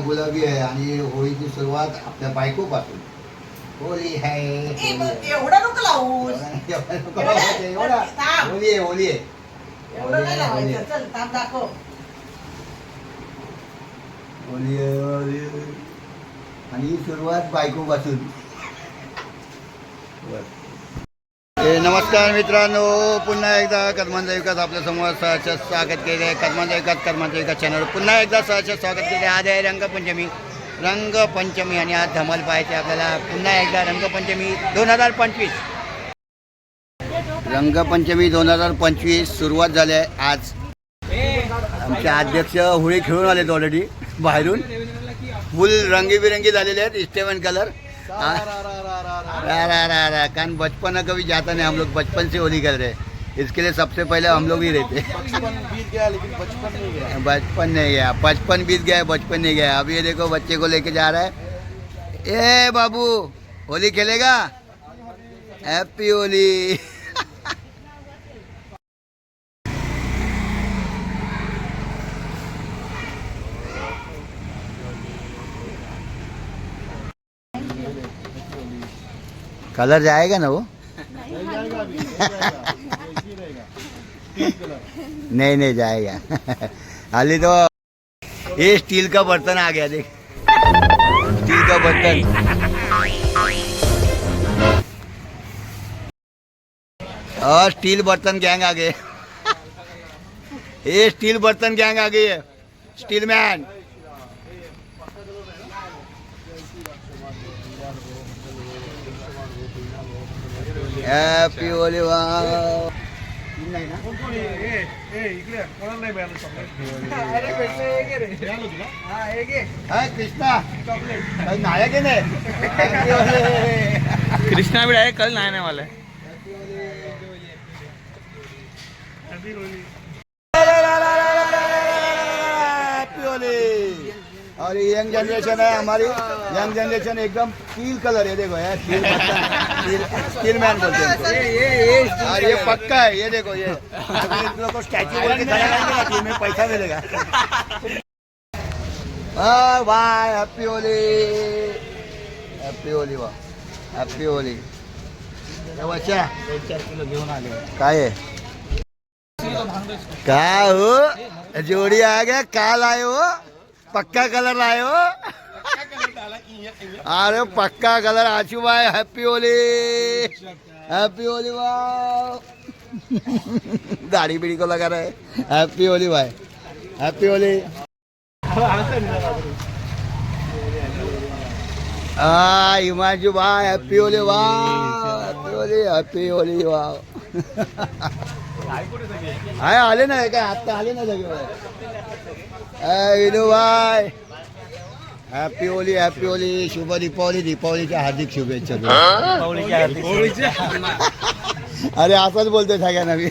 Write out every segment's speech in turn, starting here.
गुलाबी आहे आणि होळीची सुरुवात आपल्या बायकोपासून होळी आहे. एवढं नको एवढं. थांब. होळी आहे होळी आहे. आणि सुरुवात बायकोपासून ए, नमस्कार मित्रांनो. पुन्हा एकदा कर्मांचा विकास आपल्यासमोर सहर्ष स्वागत केले आहे. कर्मांचा विकास कर्मांचा विकास चॅनल पुन्हा एकदा सहर्ष स्वागत केले आज आहे रंगपंचमी. रंगपंचमी आणि आज धमाल पाहायचे आपल्याला. पुन्हा एकदा रंगपंचमी दोन हजार पंचवीस. रंगपंचमी दोन हजार पंचवीस सुरुवात झाली आहे आज. आमचे अध्यक्ष होळी खेळून आलेत ऑलरेडी बाहेरून. फुल रंगीबिरंगी झालेले आहेत इस्टेवन कलर रा रा रा रा कान बचपन कभी जाता नहीं हम लोग बचपन से होली कर रहे इसके लिए सबसे पहले हम लोग ही रहते बचपन बीत गया लेकिन बचपन नहीं गया। बचपन नहीं गया बचपन बीत गया बचपन नहीं गया। अब ये देखो बच्चे को लेके जा रहा है। ए बाबू होली खेलेगा? हैप्पी होली। कलर जाएगा ना वो? नहीं नहीं जाएगा। हाली तो ये स्टील का बर्तन आ गया, देख। स्टील का बर्तन। और स्टील बर्तन गैंग आ गए। ये स्टील बर्तन गैंग आ गई है स्टील मैन। हैप्पी होली वाह हाय कृष्णा नाही. कृष्णा भी आए कल नहाने वाला और ये यंग जनरेशन है हमारी यंग जनरेशन एकदम स्टील कलर है देखो यार स्टील स्टील मैन बोलते हैं इनको। और ये पक्का है ये देखो ये। लोगों को स्टैचू बोल के खड़ा में पैसा मिलेगा। हाँ वाह हैप्पी होली हैप्पी होली वाह। हैप्पी होली बच्चा काय आहे काय हो? जोड़ी आ गया काल आए हो? पक्का कलर लाए हो. अरे पक्का कलर आशू भाई हैप्पी होली. हैप्पी होली भाई दाढ़ी बीड़ी को लगा रहे हैप्पी होली भाई. हैप्पी होली. आ हिमांशु भाई हैप्पी होली वाह हॅपी होली हैप्पी होली वाह आले ना काय? आता आले ना सगळे. विनू भाई हॅपी होली हॅपी होली शुभ दीपावली दीपावलीच्या हार्दिक शुभेच्छा. अरे असंच बोलतोय सगळ्यांना मी.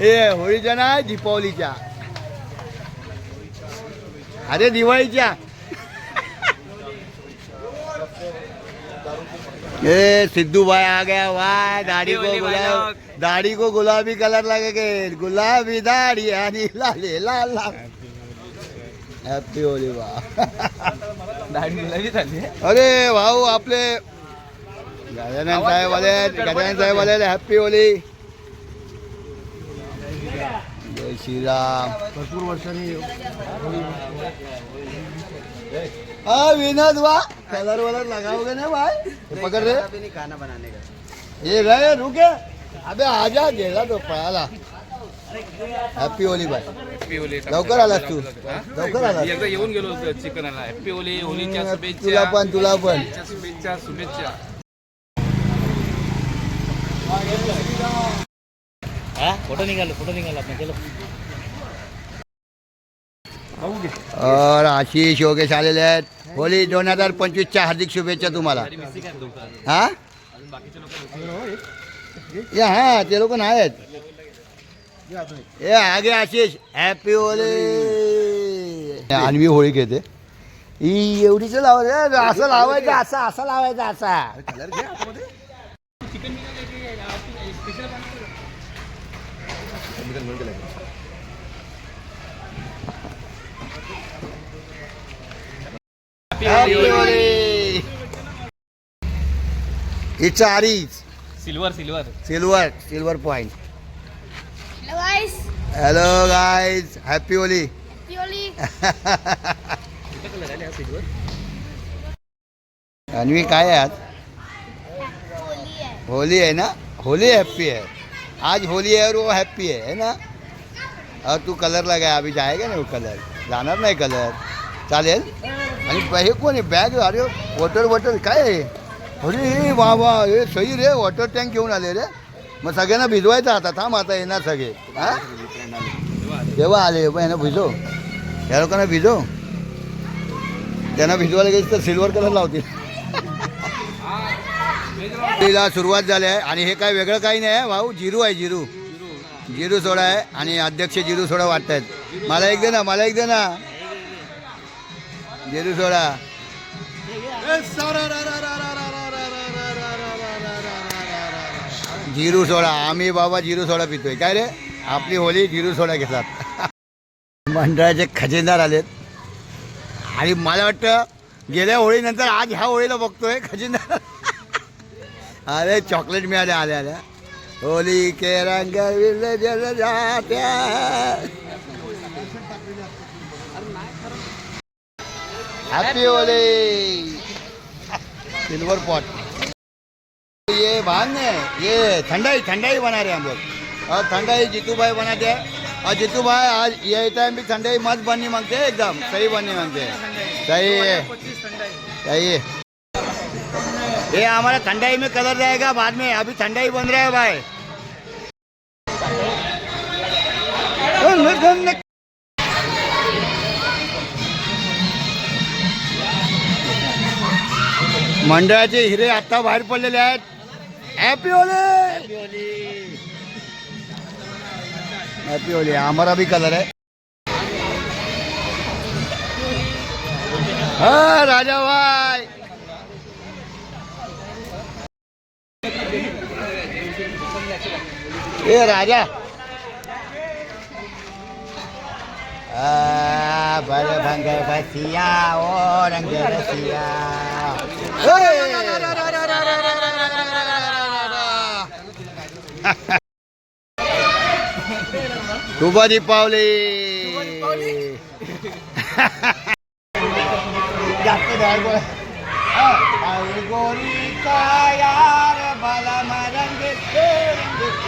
ए होळीच्या नाही दीपावलीच्या. अरे दिवाळीच्या. ए सिद्धू भाई आ गया वाह. दाढ़ी को गुलाब. दाढ़ी को गुलाबी कलर लगेगे गुलाबी दाढ़ी आणि लाले लाल लाल. हॅपी होली वाह अरे भाऊ आपले गजानन साहेब आले गजानन साहेब आले हॅपी होली जय श्रीराम. भरपूर वर्षांनी हाँ विनोद वाह कलर वलर लगाओगे ना भाई. पकड़ रहे खाना बनाने का? ये रहे रुके अबे आजा गेला तो पळाला. हॅपी होली लवकर आलास तू. लवकर आलास. एकदा येऊन गेलो होतो चिकनाला हॅपी होली होलीच्या तुला शुभेच्छा. पण तुला पण. शुभेच्छा शुभेच्छा फोटो निघालो फोटो निघाला. आपण चलो और आशिष योगेश आलेले आहेत. होली दोन हजार पंचवीसच्या हार्दिक शुभेच्छा तुम्हाला. हा? या हा ते लोक आहेत ए आगे आशिष. हॅपी होली आणवी होळी खेळते. ही एवढीच लावायचं असं लावायचं असं असं लावायचं असा. It's आरीज silver silver silver silver point hello guys happy Holi Pioli. Anvi काय आहे आज? होली है होली है ना? होली हैप्पी है आज होली है और वो हैप्पी है है ना? और तू कलर लगाया अभी जाएगा ना वो कलर जाणार नाही कलर चालेल? आणि हे कोण आहे? बॅग अरे वॉटर वॉटर काय आहे अरे वा वा हे सही रे वॉटर टँक घेऊन आले रे. मग सगळ्यांना भिजवायचं आता. थांब आता येणार सगळे. हा? तेव्हा आले? पण यांना भिजव. या लोकांना भिजव. त्यांना भिजवायला गेलं तर सिल्वर कलर लावतील. तिला सुरुवात झाली आहे. आणि हे काय वेगळं काही नाही आहे. भाऊ जिरू आहे जिरू. जिरू सोडा आहे. आणि अध्यक्ष जिरू सोडा वाटतायत. मला एक दे ना मला एक दे ना जिरू सोडा. जिरू सोडा. आम्ही बाबा जिरू सोडा पितोय. काय रे? आपली होली जिरू सोडा घेतात. मंडळाचे खजिनदार आलेत. आणि मला वाटतं गेल्या होळीनंतर आज ह्या होळीला बघतोय खजिनदार. अरे चॉकलेट मिळाले आल्या आल्या. होली के रंग जल जात्या. हॅपी होली सिल्वर पॉट ये भांग ये ठंडाई ठंडाई बना रहे हैं हम लोग और ठंडाई जीतू भाई बनाते हैं और जीतू भाई आज ये टाइम भी ठंडाई मस्त बननी मांगते हैं एकदम. सही बननी मांगते हैं सही है सही है ये हमारा ठंडाई में कलर जाएगा बाद में अभी ठंडाई बन रहा है भाई. मंडळाचे हिरे आता बाहेर पडलेले आहेत. हॅपी होली हॅपी होली हमारा भी कलर है हाँ राजा भाई ए राजा बड़े भंग बसिया ओ रंग रसिया शुभ दीपावली जास्त नाही बोला. आई गोरी का यार भला मरंग से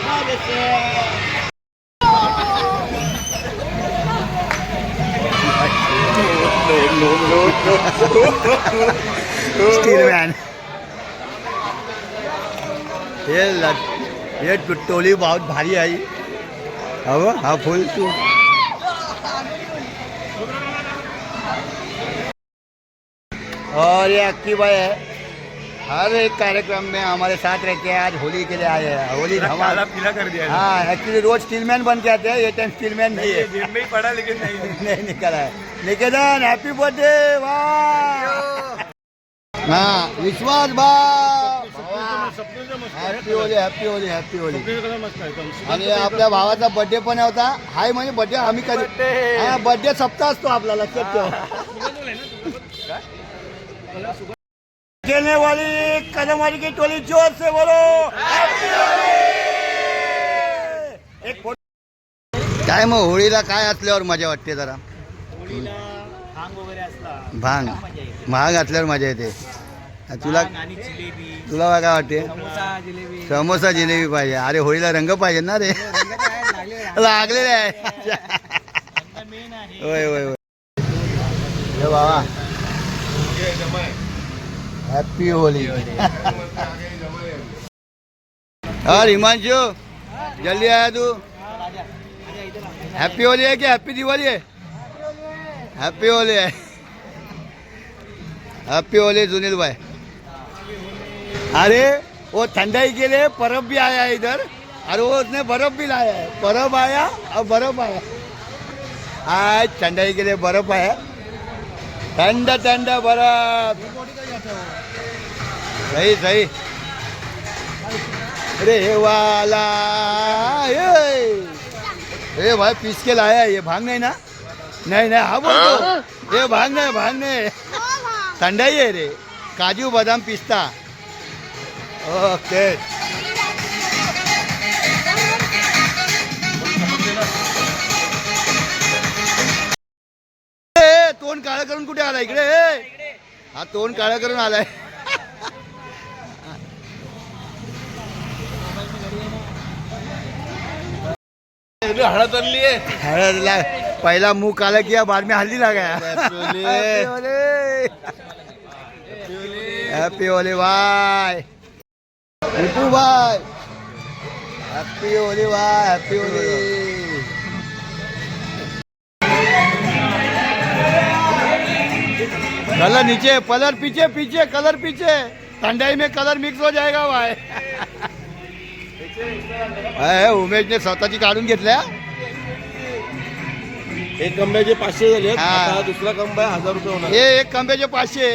रंग से स्टीलमॅन हे लट हे टोली बहुत भारी आई हो हा फुल तू। और ये अक्की भाई है। हर एक कार्यक्रम में हमारे साथ रहते हैं आज होली के लिए आए हैं। होली धमाल। पीला कर दिया हाँ। एक्चुअली रोज स्टीलमैन बन के आते हैं ये टाइम स्टीलमैन नहीं है। जेब में ही पड़ा लेकिन नहीं। नहीं निकला है। निकेतन हैप्पी बर्थडे वाह। हाँ विश्वास भाव happy Holi happy Holi happy Holi आणि आपल्या भावाचा बर्थडे पण होता. हाय म्हणजे बर्थडे आम्ही कधी हा बर्थडे सप्ताह असतो आपला लक्षात ठेव खेलने वाली कदमवाली की टोली जोर से बोलो. Happy Holy! एक फोटो काय मग होळीला काय असल्यावर मजा वाटते जरा? भांग वगैरे असला भांग. महाग असल्यावर मजा येते. तुला तुला काय वाटते समोसा जिलेबी। समोसा पाहिजे। अरे होळीला रंग पाहिजे ना रे. लागलेले आहे. होय होय होय. बाबा. हॅपी होली और हिमांशु जल्दी आया तू. हैप्पी होली है क्या हैप्पी दिवाली है हैप्पी होली है हैप्पी होली सुनील भाई. अरे वो ठंडाई के लिए परब भी आया है इधर. और वो उसने बर्फ भी लाया है. बर्फ आया और बर्फ आया. आज ठंडाई के लिए बर्फ आया. ठंडा ठंडा बर्फ. सही सही. अरे वाला ये ए भाई पीस के लाया है, ये भांग नहीं ना? नहीं नहीं हाँ बोल दो ये भांग नहीं भांग नहीं. थंडाई आहे रे. काजू बदाम पिस्ता. ओके तोंड काळं करून कुठे आला इकडे. हा तोंड काळं करून आलाय. हळद आणली हळदला पहिला मुख आला की या बातमी हल्ली काय happy Holi bye Vipu bye happy Holi bye happy Holi colour नीचे कलर पीछे पीछे कलर पीछे. ठंडाई में कलर मिक्स हो जाएगा भाई. अय, उमेशने स्वतःची काढून घेतल्या. एक कंब्याचे पाचशे झाले हा. आता दुसरा कंबा हजार रुपये होणार. हे एक कंब्याचे पाचशे.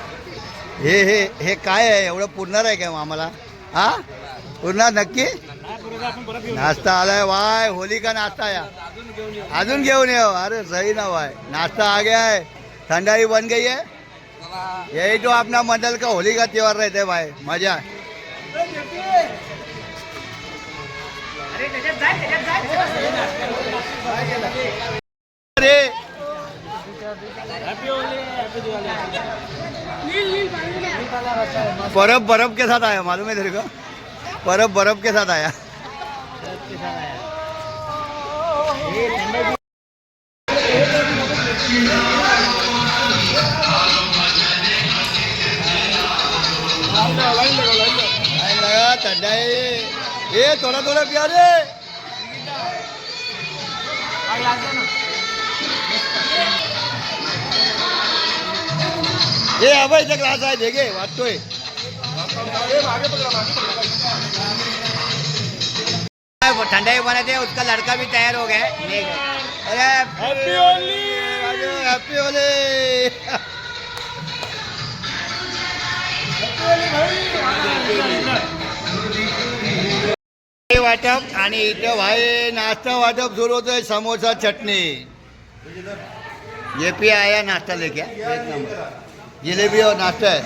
हे हे हे काय आहे? एवढं पुरणार आहे काय आम्हाला? हा? पुरणार नक्की? नाश्ता आलाय वाय होलिका नाश्ता या? अजून घेऊन ये हो. अरे सही ना वाय. नाश्ता आ गया है. ठंडाई बन गई है. यही तो अपना मंडल का होली का त्योहार राहते हैं भाई. मजा अरे बर्फ़ बर्फ़ के साथ आया मालूम है तेरे को? बर्फ़ बर्फ़ के साथ आया। ये थोड़ा थोड़ा पिया अब इथे ग्लास आहे देखे वाटतोय. ठंडाई बना थे उसका लड़का भी तैयार हो गया। है अरे हैप्पी होली हैप्पी होली। वाटप आणि इथं भाई नाश्ता वाटप सुरू होतोय समोसा चटणी. ये पी आया नाश्ता लेके एक नंबर. जिलेबी और नाश्ता है।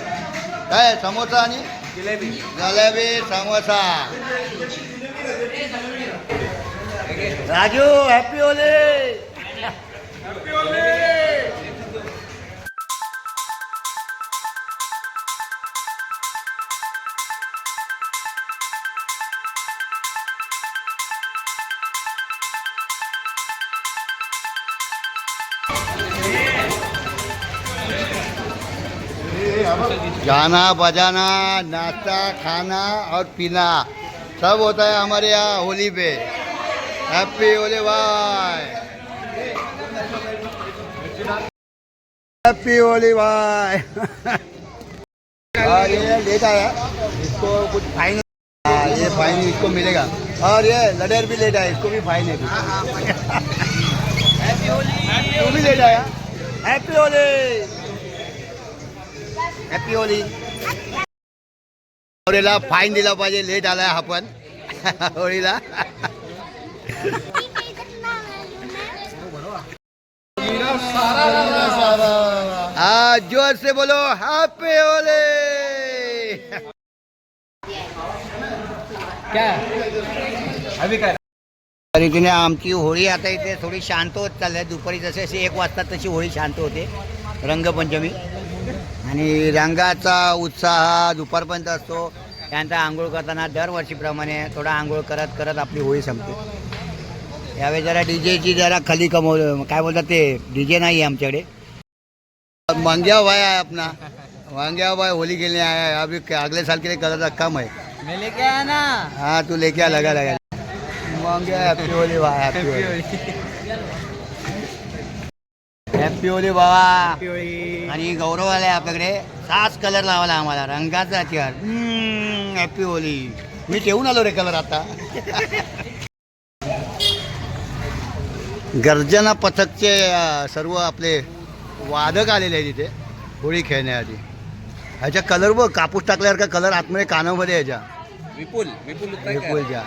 काय आहे? समोसा आणि जिलेबी। जिलेबी समोसा। राजू हॅपी होली। गाना बजाना नाश्ता खाना और पीना सब होता है हमारे यहाँ होली पे। हैप्पी होली भाई हैप्पी होली भाई और ये लेट आया इसको कुछ फाइन हाँ ये फाइन इसको मिलेगा। और ये लडेर भी लेट आया इसको भी फाइन है। तू भी लेट आया? हैप्पी होली हॅपी होली होळीला फाईन दिला पाहिजे लेट आलाय हा पण होळीला हा जोर से बोलो हॅपी होली त्या रीतीने आमची होळी आता इथे थोडी शांत होत चालली दुपारी जसे एक वाजता तशी होळी शांत होते. रंगपंचमी. आणि रंगाचा उत्साह दुपारपर्यंत असतो. त्यानंतर आंघोळ करताना दरवर्षीप्रमाणे थोडा आंघोळ करत करत आपली होळी संपते. यावेळी जरा डीजेची जरा खाली कमव काय बोलतात ते डीजे नाही आहे आमच्याकडे. मंग्या भाई आहे आपला वांग्या भाई होली खेलने आया है अभी अगले साल के लिए कलर रखा मैं. मैं लेके आया ना. हाँ तू लेके आ लगा लगा. वांग्या happy Holi happy Holi. Happy Holi बाबा. आणि गौरव आलाय आपल्याकडे. सात कलर लावला आम्हाला रंगाचा चेअर हॅपी होली मी ठेवून आलो रे कलर आता. गर्जना पथकचे अं, सर्व आपले वादक आलेले आहेत इथे होळी खेळण्याआधी. ह्याच्या कलर बघ कापूस टाकल्यावर का कलर आतमध्ये कानामध्ये ह्याच्या विपुल विपुल विपुलच्या